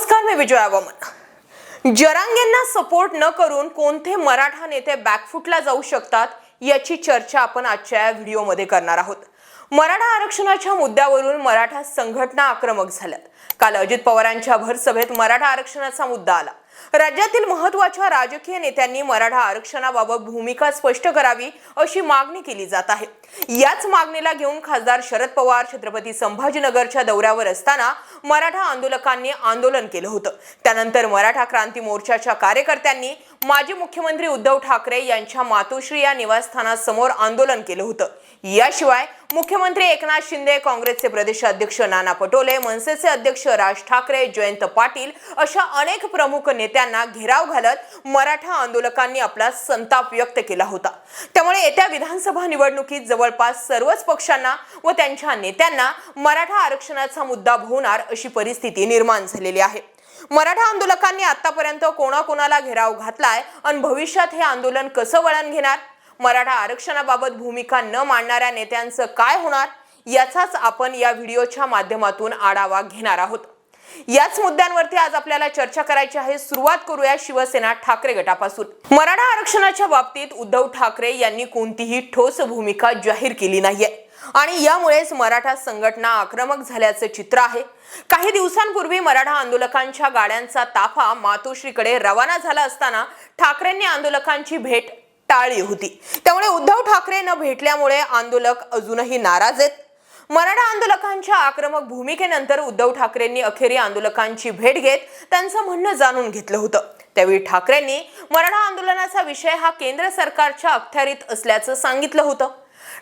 नमस्कार मी विजया वामन. जरांगेंना सपोर्ट न करून कोणते मराठा नेते बॅकफुटला जाऊ शकतात याची चर्चा आपण आजच्या या व्हिडिओमध्ये करणार आहोत. मराठा आरक्षणाच्या मुद्द्यावरून मराठा संघटना आक्रमक झाल्यात. काल अजित पवारांच्या भरसभेत मराठा आरक्षणाचा मुद्दा आला. राज्यातील महत्त्वाच्या राजकीय नेत्यांनी मराठा आरक्षणाबाबत भूमिका स्पष्ट करावी अशी मागणी केली जात आहे. याच मागणीला घेऊन खासदार शरद पवार छत्रपती संभाजीनगरच्या दौऱ्यावर असताना मराठा आंदोलकांनी आंदोलन केलं होतं. त्यानंतर मराठा क्रांती मोर्चाच्या कार्यकर्त्यांनी माजी मुख्यमंत्री उद्धव ठाकरे यांच्या मातोश्री या निवासस्थानासमोर आंदोलन केलं होतं. याशिवाय मुख्यमंत्री एकनाथ शिंदे काँग्रेसचे प्रदेशाध्यक्ष नाना पटोले मनसेचे अध्यक्ष राज ठाकरे जयंत पाटील अशा अनेक प्रमुख नेत्यांना घेराव घालत मराठा आंदोलकांनी आपला संताप व्यक्त केला होता. त्यामुळे येत्या विधानसभा निवडणुकीत जवळपास सर्वच पक्षांना व त्यांच्या नेत्यांना मराठा आरक्षणाचा मुद्दा भोवणार अशी परिस्थिती निर्माण झालेली आहे. मराठा आंदोलकांनी आतापर्यंत कोणाकोणाला घेराव घातलाय आणि भविष्यात हे आंदोलन कसं वळण घेणार? मराठा आरक्षणाबाबत भूमिका न मांडणाऱ्या नेत्यांचं काय होणार? याचाच आपण या व्हिडिओच्या माध्यमातून आढावा घेणार आहोत. याच मुद्द्यांवरती आज आपल्याला चर्चा करायची आहे. सुरुवात करूया शिवसेना ठाकरे गटापासून. मराठा आरक्षणाच्या बाबतीत उद्धव ठाकरे यांनी कोणतीही ठोस भूमिका जाहीर केली नाहीये. आणि यामुळेच मराठा संघटना आक्रमक झाल्याचं चित्र आहे. काही दिवसांपूर्वी मराठा आंदोलकांच्या गाड्यांचा ताफा मातोश्रीकडे रवाना झाला असताना ठाकरेंनी आंदोलकांची भेट टाळली होती. त्यामुळे उद्धव ठाकरे न भेटल्यामुळे आंदोलक अजूनही नाराज आहेत. मराठा आंदोलकांच्या आक्रमक भूमिकेनंतर उद्धव ठाकरेंनी अखेरी आंदोलकांची भेट घेत त्यांचं म्हणणं जाणून घेतलं होतं. त्यावेळी ठाकरेंनी मराठा आंदोलनाचा विषय हा केंद्र सरकारच्या अखत्यारीत असल्याचं सांगितलं होतं.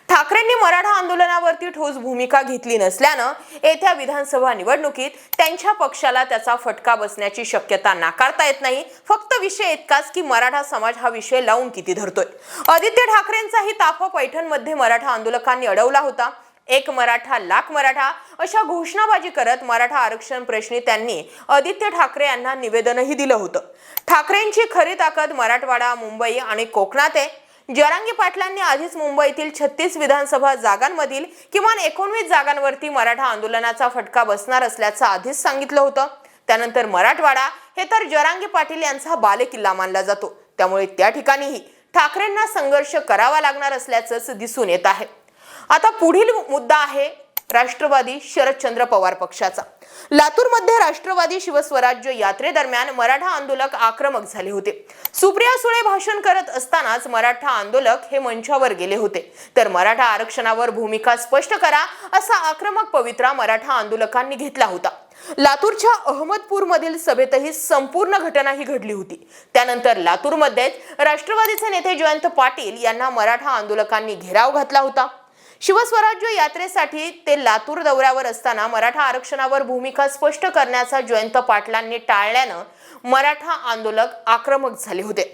ठाकरेंनी मराठा आंदोलनावरती ठोस भूमिका घेतली नसल्यानं येत्या विधानसभा निवडणुकीत त्यांच्या पक्षाला त्याचा फटका बसण्याची शक्यता नाकारता येत नाही. फक्त विषय इतकाच की मराठा समाज हा विषय लावून किती धरतोय. आदित्य ठाकरेंचाही ताफा पैठणमध्ये मराठा आंदोलकांनी अडवला होता. एक मराठा लाख मराठा अशा घोषणाबाजी करत मराठा आरक्षण प्रश्नी त्यांनी आदित्य ठाकरे यांना निवेदनही दिलं होतं. ठाकरेंची खरी ताकद मराठवाडा मुंबई आणि कोकणात आहे. जरांगी पाटलांनी आधीच मुंबईतील छत्तीस विधानसभा जागांमधील किमान एकोणवीस जागांवरती मराठा आंदोलनाचा फटका बसणार असल्याचं आधीच सांगितलं होतं. त्यानंतर मराठवाडा हे तर जरांगी पाटील यांचा बालेकिल्ला मानला जातो. त्यामुळे त्या ठिकाणीही ठाकरेंना संघर्ष करावा लागणार असल्याचंच दिसून येत आहे. आता पुढील मुद्दा आहे राष्ट्रवादी शरदचंद्र पवार पक्षाचा. लातूरमध्ये राष्ट्रवादी शिवस्वराज्य यात्रेदरम्यान मराठा आंदोलक आक्रमक झाले होते. सुप्रिया सुळे भाषण करत असतानाच मराठा आंदोलक हे मंचावर गेले होते. तर मराठा आरक्षणावर भूमिका स्पष्ट करा असा आक्रमक पवित्रा मराठा आंदोलकांनी घेतला होता. लातूरच्या अहमदपूर मधील सभेतही संपूर्ण घटना ही घडली होती. त्यानंतर लातूरमध्येच राष्ट्रवादीचे नेते जयंत पाटील यांना मराठा आंदोलकांनी घेराव घातला होता. शिवस्वराज्य यात्रेसाठी ते लातूर दौऱ्यावर असताना मराठा आरक्षणावर भूमिका स्पष्ट करण्याचा जयंत पाटलांनी टाळल्यानं मराठा आंदोलक आक्रमक झाले होते.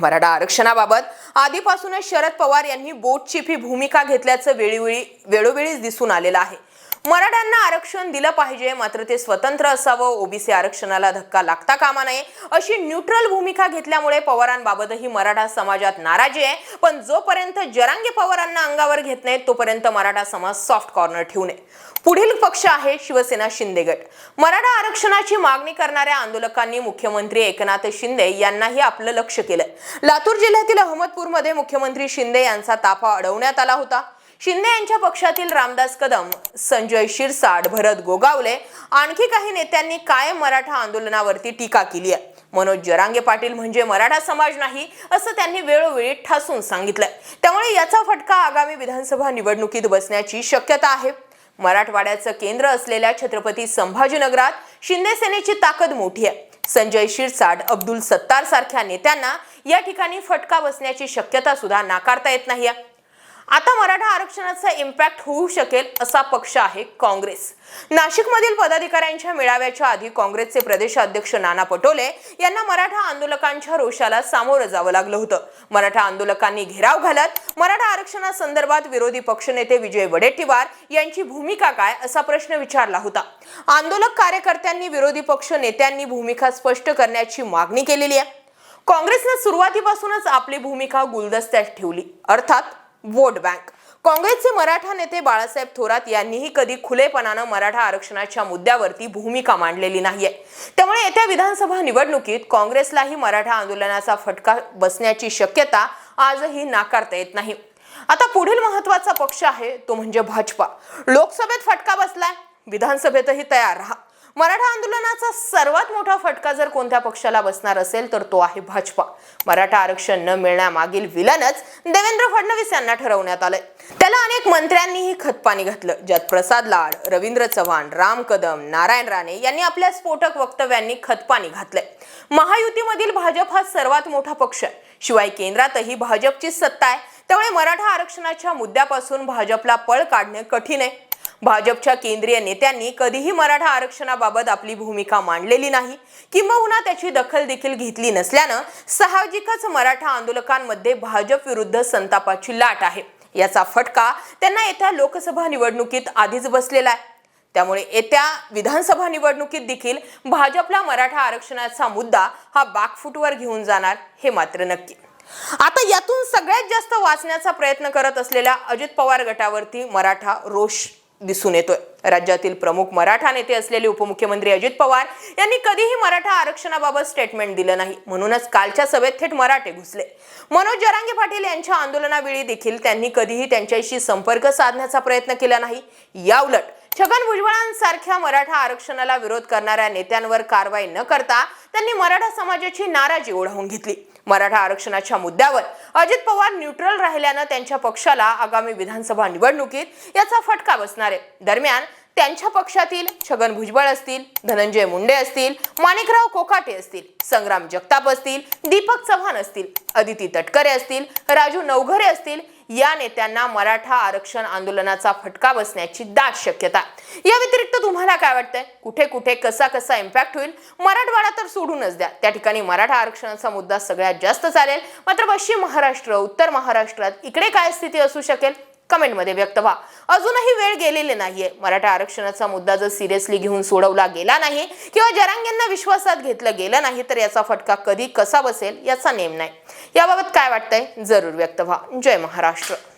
मराठा आरक्षणाबाबत आधीपासूनच शरद पवार यांनी बोटचिफी भूमिका घेतल्याचं वेळोवेळी वेळोवेळीच दिसून आलेलं आहे. मराठ्यांना आरक्षण दिलं पाहिजे मात्र ते स्वतंत्र असावं ओबीसी आरक्षणाला धक्का लागता कामा नये अशी न्यूट्रल भूमिका घेतल्यामुळे पवारांबाबतही मराठा समाजात नाराजी आहे. पण जोपर्यंत जरांगे पवारांना अंगावर घेत नाहीत तोपर्यंत मराठा समाज सॉफ्ट कॉर्नर ठेवू नये. पुढील पक्ष आहे शिवसेना शिंदे गट. मराठा आरक्षणाची मागणी करणाऱ्या आंदोलकांनी मुख्यमंत्री एकनाथ शिंदे यांनाही आपलं लक्ष केलं. लातूर जिल्ह्यातील अहमदपूरमध्ये मुख्यमंत्री शिंदे यांचा ताफा अडवण्यात आला होता. शिंदे यांच्या पक्षातील रामदास कदम संजय शिरसाट भरत गोगावले आणखी काही नेत्यांनी कायम मराठा आंदोलनावरती टीका केली आहे. मनोज जरांगे पाटील म्हणजे मराठा समाज नाही असं त्यांनी वेळोवेळी ठासून सांगितलंय. त्यामुळे याचा फटका आगामी विधानसभा निवडणुकीत बसण्याची शक्यता आहे. मराठवाड्याचं केंद्र असलेल्या छत्रपती संभाजीनगरात शिंदे सेनेची ताकद मोठी आहे. संजय शिरसाट अब्दुल सत्तार सारख्या नेत्यांना या ठिकाणी फटका बसण्याची शक्यता सुद्धा नाकारता येत नाही आता मराठा आरक्षणाचा इम्पॅक्ट होऊ शकेल असा पक्ष आहे काँग्रेस. नाशिकमधील पदाधिकाऱ्यांच्या मेळाव्याच्या आधी काँग्रेसचे प्रदेशाध्यक्ष नाना पटोले यांना मराठा आंदोलकांच्या रोषाला सामोरं जावं लागलं होतं. मराठा आंदोलकांनी घेराव घालत मराठा आरक्षणासंदर्भात विरोधी पक्षनेते विजय वडेट्टीवार यांची भूमिका काय असा प्रश्न विचारला होता. आंदोलक कार्यकर्त्यांनी विरोधी पक्ष नेत्यांनी भूमिका स्पष्ट करण्याची मागणी केलेली आहे. काँग्रेसनं सुरुवातीपासूनच आपली भूमिका गुलदस्त्यात ठेवली. अर्थात वोट बँक. काँग्रेसचे मराठा नेते बाळासाहेब थोरात यांनीही कधी खुलेपणानं मराठा आरक्षणाच्या मुद्द्यावरती भूमिका मांडलेली नाहीये. त्यामुळे येत्या विधानसभा निवडणुकीत काँग्रेसलाही मराठा आंदोलनाचा फटका बसण्याची शक्यता आजही नाकारता येत नाही. आता पुढील महत्त्वाचा पक्ष आहे तो म्हणजे भाजपा. लोकसभेत फटका बसलाय विधानसभेतही तयार राहा. मराठा आंदोलनाचा सर्वात मोठा फटका जर कोणत्या पक्षाला बसणार असेल तर तो आहे भाजपा. मराठा आरक्षण न मिळण्यामागील विलनच देवेंद्र फडणवीस यांना ठरवण्यात आलंय. त्याला अनेक मंत्र्यांनीही खतपाणी घातलं. ज्यात प्रसाद लाड रवींद्र चव्हाण राम कदम नारायण राणे यांनी आपल्या स्फोटक वक्तव्यांनी खतपाणी घातलंय. महायुतीमधील भाजप हा सर्वात मोठा पक्ष आहे. शिवाय केंद्रातही भाजपची सत्ता आहे. त्यामुळे मराठा आरक्षणाच्या मुद्द्यापासून भाजपला पळ काढणे कठीण आहे. भाजपच्या केंद्रीय नेत्यांनी कधीही मराठा आरक्षणाबाबत आपली भूमिका मांडलेली नाही. किंबहुना त्याची दखल देखील घेतली नसल्यानं साहजिकच मराठा आंदोलकांमध्ये भाजप विरुद्ध संतापाची लाट आहे. याचा फटका त्यांना येत्या लोकसभा निवडणुकीत आधीच बसलेला आहे. त्यामुळे येत्या विधानसभा निवडणुकीत देखील भाजपला मराठा आरक्षणाचा मुद्दा हा बाकफुटवर घेऊन जाणार हे मात्र नक्की. आता यातून सगळ्यात जास्त वाचण्याचा प्रयत्न करत असलेल्या अजित पवार गटावरती मराठा रोष दिसून येतोय. राज्यातील प्रमुख मराठा नेते असलेले उपमुख्यमंत्री अजित पवार यांनी कधीही मराठा आरक्षणाबाबत स्टेटमेंट दिलं नाही. म्हणूनच कालच्या सभेत थेट मराठे घुसले. मनोज जरांगे पाटील यांच्या आंदोलनावेळी देखील त्यांनी कधीही त्यांच्याशी संपर्क साधण्याचा प्रयत्न केला नाही. याउलट छगन भुजबळांसारख्या मराठा आरक्षणाला विरोध करणाऱ्या नेत्यांवर कारवाई न करता त्यांनी मराठा समाजाची नाराजी ओढावून घेतली. मराठा आरक्षणाच्या मुद्द्यावर अजित पवार न्यूट्रल राहिल्यानं त्यांच्या पक्षाला आगामी विधानसभा निवडणुकीत याचा फटका बसणार आहे. दरम्यान त्यांच्या पक्षातील छगन भुजबळ असतील धनंजय मुंडे असतील माणिकराव कोकाटे असतील संग्राम जगताप असतील दीपक चव्हाण असतील अदिती तटकरे असतील राजू नवघरे असतील या नेत्यांना मराठा आरक्षण आंदोलनाचा फटका बसण्याची दाट शक्यता. या व्यतिरिक्त तुम्हाला काय वाटतंय? कुठे कुठे कसा कसा इम्पॅक्ट होईल? मराठवाडा तर सोडूनच द्या. त्या ठिकाणी मराठा आरक्षणाचा मुद्दा सगळ्यात जास्त चालेल. मात्र पश्चिम महाराष्ट्र उत्तर महाराष्ट्रात इकडे काय स्थिती असू शकेल? कमेंटमध्ये व्यक्त व्हा. अजूनही वेळ गेलेली नाहीये. मराठा आरक्षणाचा मुद्दा जर सिरियसली घेऊन सोडवला गेला नाही किंवा जरांग्यांना विश्वासात घेतलं गेलं नाही तर याचा फटका कधी कसा बसेल याचा नेम नाही. याबाबत काय वाटतंय? जरूर व्यक्त व्हा. जय महाराष्ट्र.